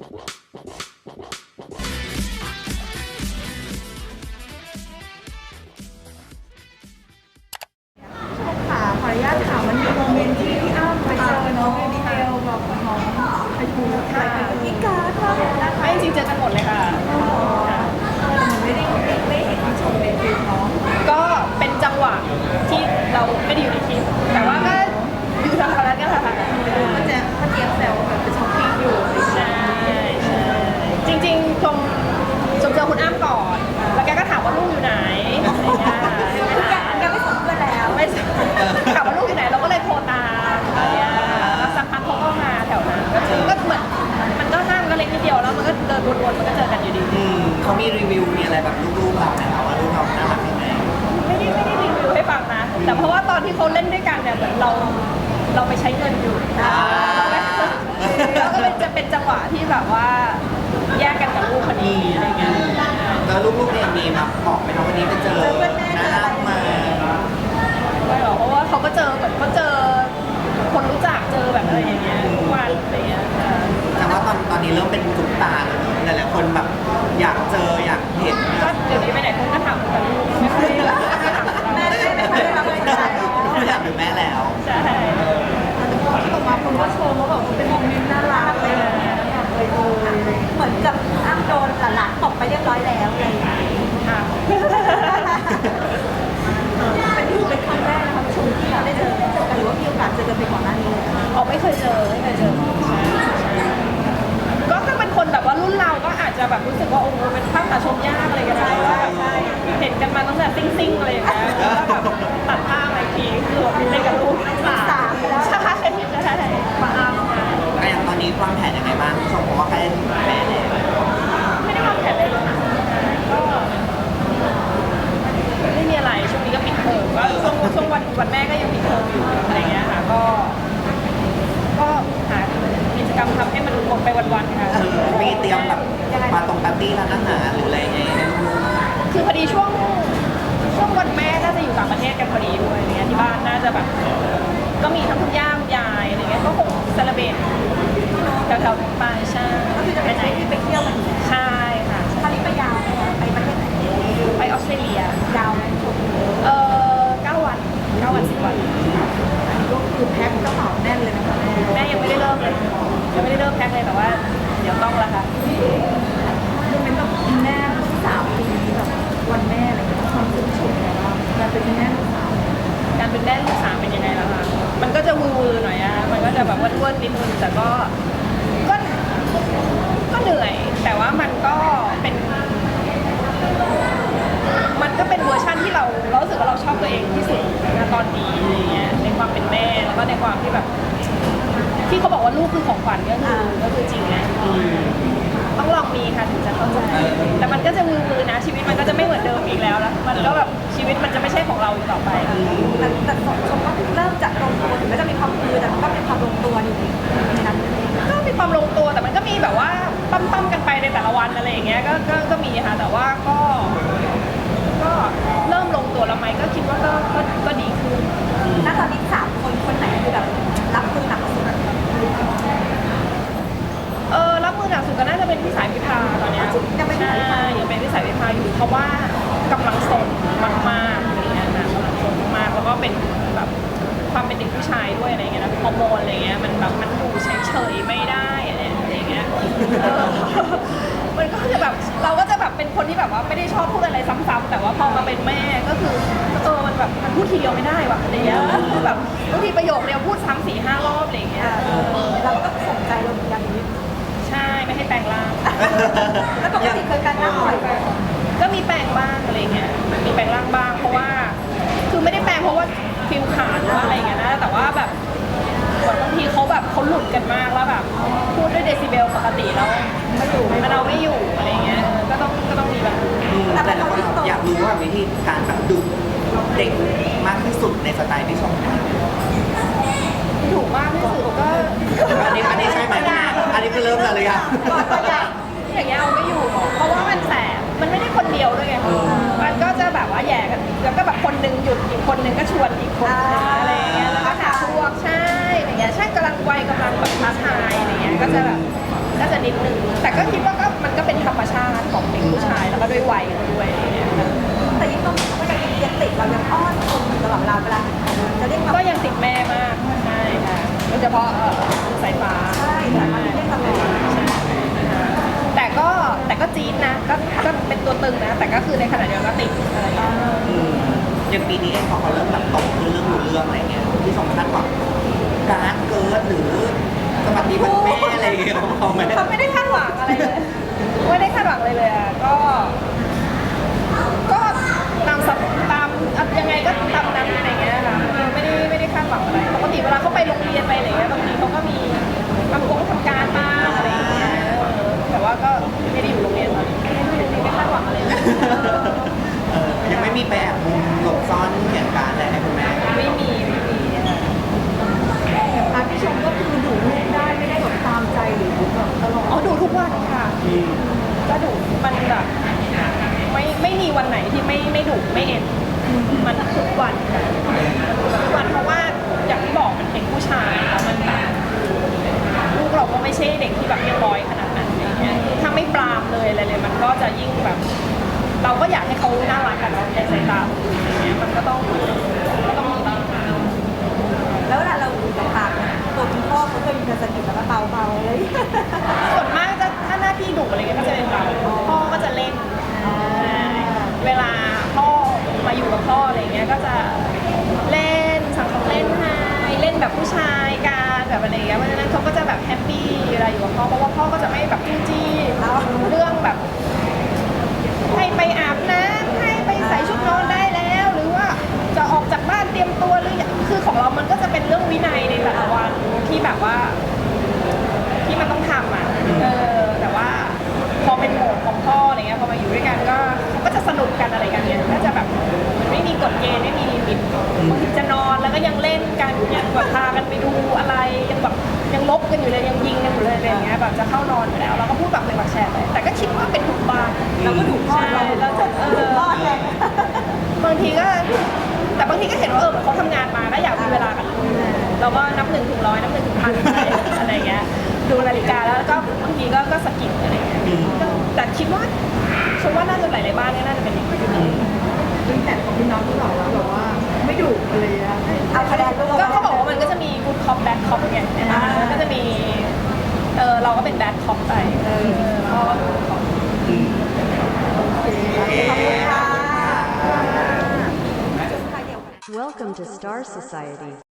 ค่ะขออนุญาตถามมันมีโมเมนต์ที่พี่อ้ำไปเจอน้องดีเทลแบบน้องไปดูอะไรกันพี่การ์ดว่านะคะไม่จริงๆเจอกันหมดเลยค่ะ ไม่ได้ไม่เห็นชมในคลิปเนาะก็เป็นจังหวะที่เราไม่ได้อยู่ในคลิปแต่ว่าก็ วมันก็เดินวนๆมันก็เจอกันอยู่ดีอืมเขามีรีวิวมีอะไรแบบลูกๆเราไหมคะว่าลูกเราน่ารักยังไงไม่ได้ไม่ได้รีวิวให้ฟังนะแต่เพราะว่าตอนที่เขาเล่นด้วยกันเนี่ยเหมือนเราเราไปใช้เงินอยู่แล้วก็เป็นจะเป็นจังหวะที่แบบว่าแยกกันกับลูกพอดีอะไรเงี้ยแล้วลูกๆเองมีมาบอกไหมคะวันนี้ไปเจอน้าอ้ำมาไม่หรอกเพราะว่าเขาก็เจอเหมือนเขาเจอ คนรู้จักเจอแบบอะไรอย่างเงี้ยทุกวันอะไรเงี้ยแต่ว่าตอนตอนนี้เริ่มเป็นจุก เจออยากเห็นก็เดี๋ยวนี้ไปไหนคนก็ถามแต่ลูกไม่ค่อยไม่ค่อยถามแม่ได้ไมคะได้รับอะไรจากน้องอยากเป็นแม่แล้วใช่ต่อมาคนก็ชมว่าแบบเป็นโมเมนต์น่ารักเลยเหมือนกับอ้ำโดนหลานตบไปเรียบร้อยแล้วอะไรอย่างเงี้ยค่ะเป็นที่เป็นครั้งแรกนะคะชมที่เราได้เจอเจอกันหรือว่ามีโอกาสเจอกันไปก่อนหน้านี้เลยออกไม่เคยเจอไม่เคยเจอใช่ใช่ก็ถ้าเป็นคนแบบว่ารุ่นเราก็อาจจะแบบรู้สึกว่าโอ้โห ซิ่งซิ่งๆอะไรอย่างเงี้ยแล้วก็แบบตัดภาพมาอีกทีคือแบบเล่นกับลูกสามใช่ใช่ใช่มาอ้ามมาก็อย่างตอนนี้วางแผนยังไงบ้างชมเพราะว่าใกล้จะถึงแม่แล้วไม่ได้วางแผนเลยค่ะก็ไม่มีอะไรช่วงนี้ก็ปิดเทอมก็ช่วงช่วงวันวันแม่ก็ยังปิดเทอมอยู่อะไรเงี้ยค่ะก็ ก็หากิจกรรมทำให้มันหมดไปวันๆค่ะ เออมีเตรียมแบบมาตรงปาร์ตี้ร้านอาหารหรืออะไรยังไงให้ลูกๆคือพอดีช่วงช่ว งวันแม่น่าจะอยู่ต่างประเทศกันพอดีด้วยอะไรเงี้ยที่บ้านน่าจะแบบก็มีทั้งคุณย่าคุณยายอะไรเงี้ยก็คงเซเลบรตแถวๆไปใช่ก็คือจะเป็นที่ไปเที่ยวกันใช่ค่ะคราวนี้ไปยาวไหมคะไปประเทศไหนไปออสเตรเลียยาวไหมชมเออเก้าวันเก้าวันสิบวันก็คือแพ็คกระเป๋าแน่นเลยนะคะแม่แม่ยังไม่ได้เริ่มเลยยังไม่ได้เริ่มแพ็คเลยแต่ว่า เดี๋ยวต้องละค่ะ โมเมนต์แบบคุณแม่ลูกสาวปีนี้แบบวันแม่อะไรอย่างเงี้ยความรู้สึกชมอะไรบ้างการเป็นคุณแม่ลูกสาว การเป็นแม่ลูกสามเป็นยังไงล่ะคะ มันก็จะวือๆหน่อยอะมันก็จะแบบว่าอ้วนๆนิดนึงแต่ก็ ก็ ก็เหนื่อย แต่ว่ามันก็เป็น มันก็ เป็นเวอร์ชั่นที่เราเรารู้สึกว่าเราชอบตัวเองที่สุดนะตอนนี้อะไรเงี้ยในความเป็นแม่แล้วก็ในความที่แบบ ที่เขาบอกว่าลูกคือของขวัญก็คือก็คือจริงนะต้องลองมีค่ะถึงจะเข้าใจแต่มันก็จะมือมือๆนะ ชีวิตมันก็จะไม่เหมือนเดิมอีกแล้วนะมันก็แบบชีวิตมันจะไม่ใช่ของเราอีกต่อไปแต่แต่สองชมก็เริ่มจากลงตัวถึงแม้จะมีความคือแต่มันก็เป็นความลงตัวอยู่ในนั้นนั่นเองก็มีความลงตัวแต่มันก็มีแบบว่าปั้มๆกันไปในแต่ละวันอะไรอย่างเงี้ยก็ก็ก็มีค่ะแต่ว่าก็ก็เริ่มลง ตัวแล้วไหมก็คิดว่าก็ก็ก็ดีขึ้น ณตอนนี้สามคนคนไหนคือแบบรับมือหนักสุดเออรับมือหนักสุดก็น่าจะเป็นพี่สายพิพาตอนเนี้ยยังไม่ได้ใช่ยังเป็นพี่สายพิพาอยู่เพราะว่ากำลังสนมากๆอะไรเงี้ยนะกำลังสนมากแล้วก็เป็นแบบความเป็นเด็กผู้ชายด้วยอะไรเงี้ยนะฮอร์โมนอะไรเงี้ยมันแบบมันอยู่เฉยๆไม่ได้ มันก็จะแบบเราก็จะแบบเป็นคนที่แบบว่าไม่ได้ชอบพูดอะไรซ้ำๆแต่ว่าพอมาเป็นแม่ก็คือเออมันแบบมันพูดทีเดียวไม่ได้ว่ะอะไรเงี้ยคือแบบบางทีประโยคเดียวพูดซ้ำสี่ห้ารอบอะไรเงี้ยเราก็สนใจเราเหมือนกันนี้ใช่ไม่ให้แปลงร่างแล้วปกติเคยการนั่งบ่อยไหมก็มีแปลงบ้างอะไรเงี้ยมีแปลงร่างบ้างเพราะว่า คือไม่ได้แปลงเพราะว่าฟิลขาดหรือว่าอะไรเงี้ยนะแต่ว่าแบบเหมือนบางทีเขาแบบเขาหลุดกันมากแล้วแบบพู ดด้วยเดซิเบลปกติแล้วไม่อยู่มันเอาไม่อยู่อะไรเงี้ยก็ต้องก็ต้องมีแบบอืมแต่ละคนอยากรู้ว่าวิธีการแบบดุเด็กมากที่สุดในสไตล์ที่ชมเนี่ยถูกมากที่สุดก็อันนี้อันนี้ใช่ไหมอันนี้คือเริ่มแล้วเลยอะก่อนตัวอย่างอย่างเงี้ยเอาไม่อยู่เพราะว่ามันแสบมันไม่ได้คนเดียวด้วยไงมันก็จะแบบว่าแย่กันแล้วก็แบบคนหนึงหยุดอีกคนหนึงก็ชวนอีกคนหนึงอะไรอย่างเงี้ยแล้วก็หาพวกใช่อะไร เงี้ยใช่กำลังวัยกำลังแบบท้าทายอะไรเงี้ยก็จะแบบก็จะนิดนึงแต่ก็คิดว่าก็มันก็เป็นธรรมชาติของเด็กผู้ชายแล้วก็ด้วยวัยเขาด้วยอะไรอย่างเงี้ยค่ะแต่ยิ่งต้องก็ยังยังติดเรายังอ้อนคนอยู่ตลอดเวลาเวลาจะเรียกแบบก็ยังติดแม่มากใช่ค่ะโดยเฉพาะเอ่อสายฟ้า ใช่แต่มันเรียกตลอดแต่ก็แต่ก็จี๊ดนะก็ก็เป็นตัวตึงนะ แต่ก็คือในขณะเดียวกันก็ติดอะไรอย่างเงี้ย อืมอย่างปีนี้เองพอเขาเริ่มแบบโตขึ้นเรื่องรู้เรื่องอะไรเงี้ยที่สองคาดหวังกา ร์กเกิร์ดหรือสวัสดีวันแม่อะไรอย่างเงี้ยของเขาไหม เขาไม่ได้คาดหวังอะไร ก็ดุมันแบบไม่ไม่มีวันไหนที่ไม่ไม่ดุไม่เอ็นมันทุกวันค่ะทุกวันเพราะว่าอย่างที่บอกมันเด็กผู้ชายแล้วมันแบบลูกเราก็ไม่ใช่เด็กที่แบบเรียบร้อยขนาดนั้นอะไรเงี้ยถ้าไม่ปรามเลยอะไรเลย มันก็จะยิ่งแบบ เราก็อยากให้เขาน่ารักกันเนาะในสายตาคนอื่นอะไรเงี้ยมันก็ต้องก็ต้องมีบ้างแล้วเวลาเราอยู่กับปากเนี่ยตัวคุณพ่อเขาจะมีการสะกิดแล้วก็เบาๆเลยส่วนมากจะถ้าหน้าที่ดุ แบบจะเข้านอนอยู่แล้ว เราก็พูดแบบเป็นแบบแชร์ไปแต่ก็คิดว่าเป็นทุกบ้านเราก็ดุพ่อใช่เราแล้วจะเอดุอพ่อไงบางทีก็แต่บางทีก็เห็นว่าเออเหมือนเขาทำงานมาก็อยากมีเวลากับลูกเราก็นับหนึ่งถึงร้อยนับหนึ่งถึงพันอะไรอะไรเงี้ยดูนาฬิกาแล้วก็บางทีก็ก็สะกิดอะไรเงี้ยก็แต่คิดว่าฉันว่าน่าจะหลายๆบ้านเนี่ยน่าจะเป็นอย่างนี้เป็นแต่ของพี่น้องที่บอกว่าแบบว่าไม่ดุเลยอะเอาคะแนนก็เขาบอกว่ามันก็จะมี good cop bad cop ไงนะคะมันก็จะมีเออเราก็เป็น bad cop ไปเออแล้วก็ good cop ขอบคุณค่ะ Welcome to Star Society.